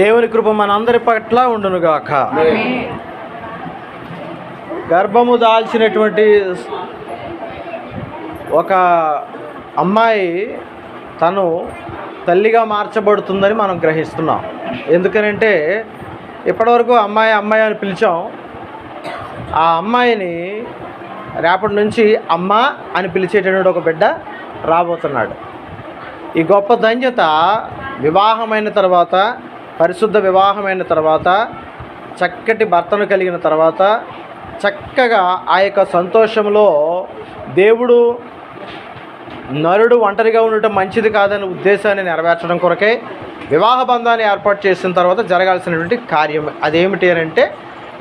దేవుని కృప మనందరి పట్ల ఉండునుగాక. గర్భము దాల్చినటువంటి ఒక అమ్మాయి తను తల్లిగా మార్చబడుతుందని మనం గ్రహిస్తున్నాం. ఎందుకనంటే ఇప్పటివరకు అమ్మాయి అమ్మాయి అని పిలిచాం. ఆ అమ్మాయిని రేపటి నుంచి అమ్మ అని పిలిచేటటువంటి ఒక బిడ్డ రాబోతున్నాడు. ఈ గొప్ప ధన్యత వివాహమైన తర్వాత పరిశుద్ధ వివాహమైన తర్వాత చక్కటి భర్తను కలిగిన తర్వాత చక్కగా ఆ యొక్క సంతోషంలో దేవుడు నరుడు ఒంటరిగా ఉండటం మంచిది కాదనే ఉద్దేశాన్ని నెరవేర్చడం కొరకే వివాహ బంధాన్ని ఏర్పాటు చేసిన తర్వాత జరగాల్సినటువంటి కార్యం అదేమిటి అని అంటే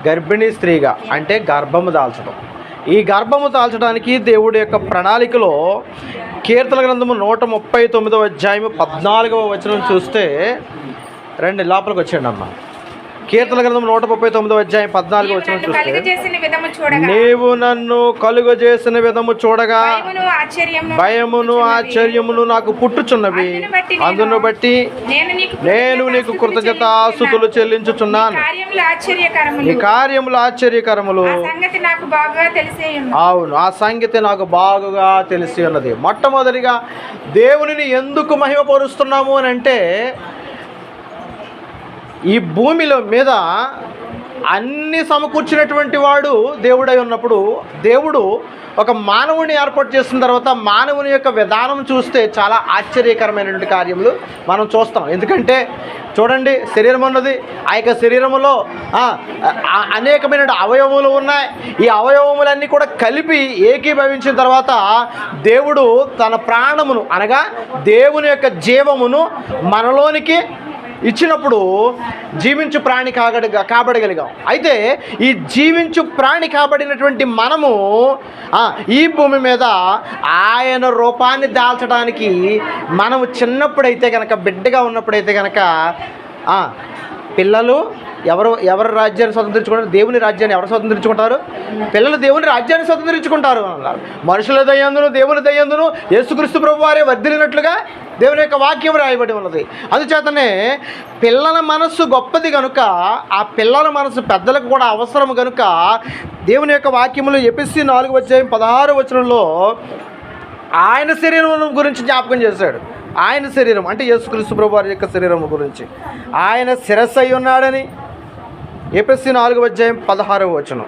గర్భిణీ స్త్రీగా అంటే గర్భము దాల్చడం. ఈ గర్భము దాల్చడానికి దేవుడి యొక్క ప్రణాళికలో కీర్తన గ్రంథము నూట ముప్పై తొమ్మిదవ అధ్యాయము పద్నాలుగవ వచనం చూస్తే రండి లోపలికి వచ్చేయండి అమ్మ. కీర్తన గ్రంథం నూట ముప్పై తొమ్మిదవ అధ్యాయం పద్నాలుగవ వచనం నన్ను చూస్తే నీవు నన్ను కలుగ చేసిన విధము చూడగా భయమును ఆశ్చర్యమును నాకు పుట్టుచున్నవి. అందును బట్టి నేను నీకు నేను నీకు కృతజ్ఞతాస్తుతులు చెల్లించుచున్నాను. నీ కార్యములు ఆశ్చర్యకరములు. ఆ సంగతి నాకు బాగా తెలిసే ఉంది అవును ఆ సంగతి నాకు బాగుగా తెలిసి ఉన్నది. మొట్టమొదటిగా దేవునిని ఎందుకు మహిమపరుస్తున్నాము అని అంటే ఈ భూమిలో మీద అన్ని సమకూర్చినటువంటి వాడు దేవుడై ఉన్నప్పుడు దేవుడు ఒక మానవుని ఏర్పాటు చేసిన తర్వాత మానవుని యొక్క విధానం చూస్తే చాలా ఆశ్చర్యకరమైనటువంటి కార్యములు మనం చూస్తాం. ఎందుకంటే చూడండి శరీరం ఉన్నది. ఆ యొక్క శరీరములో అనేకమైన అవయవములు ఉన్నాయి. ఈ అవయవములన్నీ కూడా కలిపి ఏకీభవించిన తర్వాత దేవుడు తన ప్రాణమును అనగా దేవుని యొక్క జీవమును మనలోనికి ఇచ్చినప్పుడు జీవించు ప్రాణి కాగడి కాబడగలిగాం. అయితే ఈ జీవించు ప్రాణి కాబడినటువంటి మనము ఈ భూమి మీద ఆయన రూపాన్ని దాల్చడానికి మనము చిన్నప్పుడైతే కనుక బిడ్డగా ఉన్నప్పుడైతే కనుక పిల్లలు ఎవరు ఎవరు రాజ్యాన్ని స్వతంత్రించుకుంటారు? దేవుని రాజ్యాన్ని ఎవరు స్వతంత్రించుకుంటారు? పిల్లలు దేవుని రాజ్యాన్ని స్వతంత్రించుకుంటారు. అన్నారు మనుషుల దయ్యందును దేవుని దయ్యందును యేసుక్రీస్తు ప్రభు వారే వర్దిలినట్లుగా దేవుని యొక్క వాక్యం రాయబడి ఉన్నది. అందుచేతనే పిల్లల మనస్సు గొప్పది కనుక ఆ పిల్లల మనస్సు పెద్దలకు కూడా అవసరం కనుక దేవుని యొక్క వాక్యములు ఎపిసి నాలుగు వచ్చే పదహారు వచనంలో ఆయన శరీరం గురించి జ్ఞాపకం చేశాడు. ఆయన శరీరం అంటే యేసుక్రీస్తు ప్రభు వారి యొక్క శరీరం గురించి. ఆయన శిరస్సు అయి ఉన్నాడని ఎపిఎస్సి నాలుగవ అధ్యాయం పదహారవ వచనం.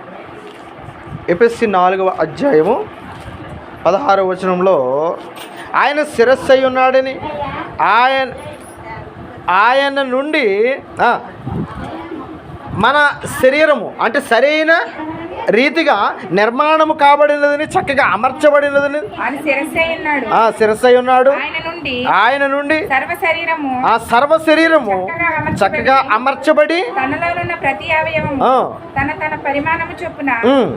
ఎపిఎస్సి నాలుగవ అధ్యాయము పదహారవ వచనంలో ఆయన శిరస్సు అయి ఉన్నాడని ఆయన ఆయన నుండి మన శరీరము అంటే సరైన రీతిగా నిర్మాణము కాబడినదని చక్కగా అమర్చబడినదని శిరస్సై ఉన్నాడు ఆయన నుండి ఆ సర్వ శరీరము చక్కగా అమర్చబడి తనలోనున్న ప్రతి అవయవము తన తన పరిమాణము చొప్పున.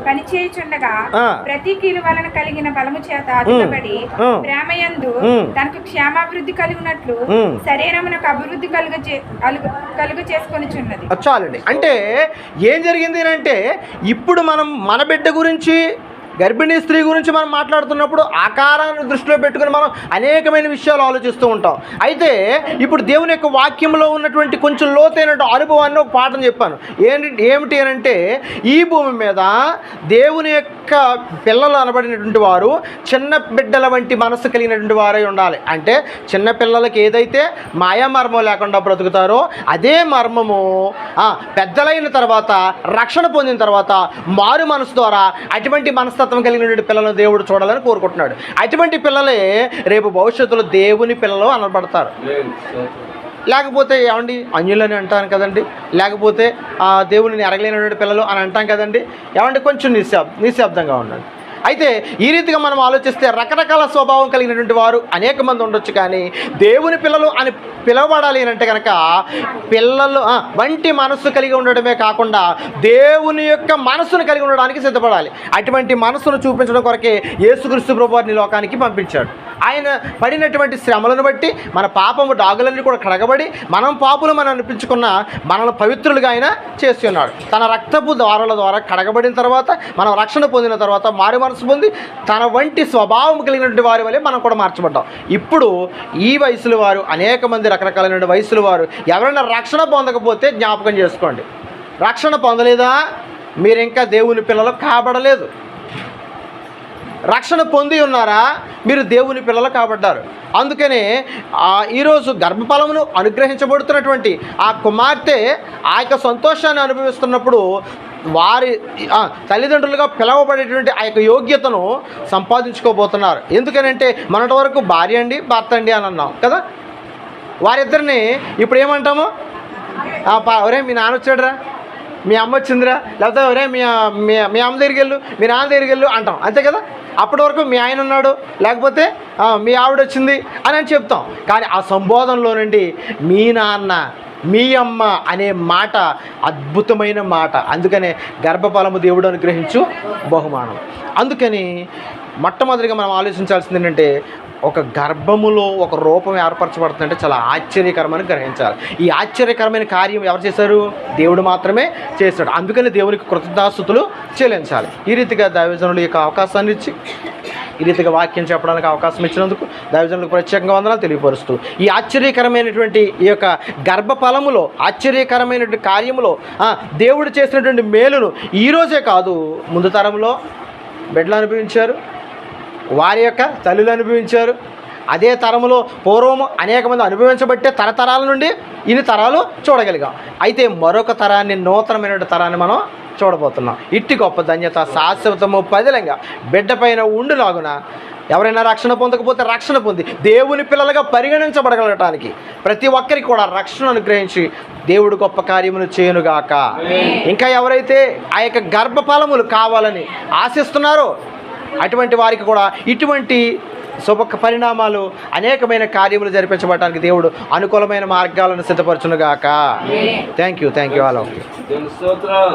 పనిచేయుచుండగా. ప్రతి కీలు వలన కలిగిన బలము చేత ఉమ్. ప్రేమయందు. తనకు క్షేమాభివృద్ధి కలిగినట్లు. శరీరమునకు అభివృద్ధి కలుగ కలుగు అది చాలండి అంటే ఏం జరిగింది అంటే ఇప్పుడు మనం మన బిడ్డ గురించి గర్భిణీ స్త్రీ గురించి మనం మాట్లాడుతున్నప్పుడు ఆకారాన్ని దృష్టిలో పెట్టుకుని మనం అనేకమైన విషయాలు ఆలోచిస్తూ ఉంటాం. అయితే ఇప్పుడు దేవుని యొక్క వాక్యంలో ఉన్నటువంటి కొంచెం లోతైన అనుభవాన్ని ఒక పాఠం చెప్పాను. ఏంటి ఏమిటి అని అంటే ఈ భూమి మీద దేవుని యొక్క పిల్లలు అనబడినటువంటి వారు చిన్న బిడ్డల వంటి మనస్సు కలిగినటువంటి వారై ఉండాలి. అంటే చిన్న పిల్లలకి ఏదైతే మాయా మర్మం లేకుండా బ్రతుకుతారో అదే మర్మము పెద్దలైన తర్వాత రక్షణ పొందిన తర్వాత మారు మనసు ద్వారా అటువంటి మనస్తత్వం కలిగినటువంటి పిల్లలను దేవుడు చూడాలని కోరుకుంటున్నాడు. అటువంటి పిల్లలే రేపు భవిష్యత్తులో దేవుని పిల్లలు అనబడతారు. లేకపోతే ఏమండి? అన్యులని అంటాను కదండి. లేకపోతే ఆ దేవుని ఎరగలేనటువంటి పిల్లలు అని అంటాం కదండి. ఏమండి? కొంచెం నిశ్శబ్ నిశ్శబ్దంగా ఉండండి. అయితే ఈ రీతిగా మనం ఆలోచిస్తే రకరకాల స్వభావం కలిగినటువంటి వారు అనేక మంది ఉండొచ్చు కానీ దేవుని పిల్లలు అని పిలవబడాలి అని అంటే కనుక పిల్లలు వంటి మనస్సు కలిగి ఉండడమే కాకుండా దేవుని యొక్క మనస్సును కలిగి ఉండడానికి సిద్ధపడాలి. అటువంటి మనస్సును చూపించడం కొరకే యేసుక్రీస్తు ప్రభు వారిని లోకానికి పంపించాడు. ఆయన పడినటువంటి శ్రమలను బట్టి మన పాపము డాగులన్నీ కూడా కడగబడి మనం పాపులు మనం అనిపించుకున్న మనల్ని పవిత్రులుగా ఆయన చేసి ఉన్నాడు. తన రక్తపు ద్వారాల ద్వారా కడగబడిన తర్వాత మనం రక్షణ పొందిన తర్వాత మారు మనసు పొంది తన వంటి స్వభావం కలిగినటువంటి వారి వల్లే మనం కూడా మార్చబడ్డాం. ఇప్పుడు ఈ వయసుల వారు అనేక మంది రకరకాలైన వయసుల వారు ఎవరైనా రక్షణ పొందకపోతే జ్ఞాపకం చేసుకోండి. రక్షణ పొందలేదా? మీరు ఇంకా దేవుని పిల్లలు కాబడలేదు. రక్షణ పొంది ఉన్నారా? మీరు దేవుని పిల్లలు కాబడ్డారు. అందుకనే ఈరోజు గర్భఫలమును అనుగ్రహించబడుతున్నటువంటి ఆ కుమార్తె ఆ యొక్క సంతోషాన్ని అనుభవిస్తున్నప్పుడు వారి తల్లిదండ్రులుగా పిలవబడేటువంటి ఆ యొక్క యోగ్యతను సంపాదించుకోబోతున్నారు. ఎందుకనంటే మొన్నటి వరకు భార్య అండి భర్త అండి అని అన్నాం కదా? వారిద్దరిని ఇప్పుడు ఏమంటాము? ఒరే మీ నాన్న వచ్చాడురా. మీ అమ్మ వచ్చిందిరా. లేకపోతే ఒరే మీ మీ మీ అమ్మ దగ్గరికి వెళ్ళు మీ నాన్న దగ్గరికి వెళ్ళు అంటాం. అంతే కదా? అప్పటి వరకు మీ ఆయన ఉన్నాడు లేకపోతే మీ ఆవిడ వచ్చింది అని అని చెప్తాం. కానీ ఆ సంబోధనలో నుండి మీ నాన్న మీ అమ్మ అనే మాట అద్భుతమైన మాట. అందుకనే గర్భఫలము దేవుడు అనుగ్రహించు బహుమానం. అందుకని మొట్టమొదటిగా మనం ఆలోచించాల్సింది ఏంటంటే ఒక గర్భములో ఒక రూపం ఏర్పరచబడుతుందంటే చాలా ఆశ్చర్యకరమని గ్రహించాలి. ఈ ఆశ్చర్యకరమైన కార్యం ఎవరు చేశారు? దేవుడు మాత్రమే చేశాడు. అందుకని దేవునికి కృతజ్ఞాస్తుతులు చెల్లించాలి. ఈ రీతిగా దైవజనులు యొక్క అవకాశాన్ని ఇచ్చి ఈ రీతిగా వాక్యం చెప్పడానికి అవకాశం ఇచ్చినందుకు దైవజనులకు ప్రత్యేకంగా వందనాలు తెలియపరుస్తూ ఈ ఆశ్చర్యకరమైనటువంటి ఈ యొక్క గర్భఫలములో ఆశ్చర్యకరమైనటువంటి కార్యములో దేవుడు చేసినటువంటి మేలును ఈరోజే కాదు ముందు తరంలో బిడ్డలు అనుభవించారు. వారి యొక్క తల్లులు అనుభవించారు. అదే తరములో పూర్వము అనేక మంది అనుభవించబట్టే తరతరాల నుండి ఇన్ని తరాలు చూడగలిగాం. అయితే మరొక తరాన్ని నూతనమైన తరాన్ని మనం చూడబోతున్నాం. ఇట్టి గొప్ప ధన్యత శాశ్వతము పదిలంగా. బిడ్డ పైన ఉండులాగున ఎవరైనా రక్షణ పొందకపోతే రక్షణ పొంది. దేవుని పిల్లలుగా పరిగణించబడగలగటానికి ప్రతి ఒక్కరికి కూడా రక్షణ అనుగ్రహించి దేవుడు గొప్ప కార్యములు చేయనుగాక. ఇంకా ఎవరైతే ఆ యొక్క గర్భఫలములు కావాలని ఆశిస్తున్నారో అటువంటి వారికి కూడా ఇటువంటి శుభ పరిణామాలు అనేకమైన కార్యములు జరిపించబడటానికి దేవుడు అనుకూలమైన మార్గాలను సిద్ధపరచునుగాక. Thank you thank you all దేవుని స్తోత్రం.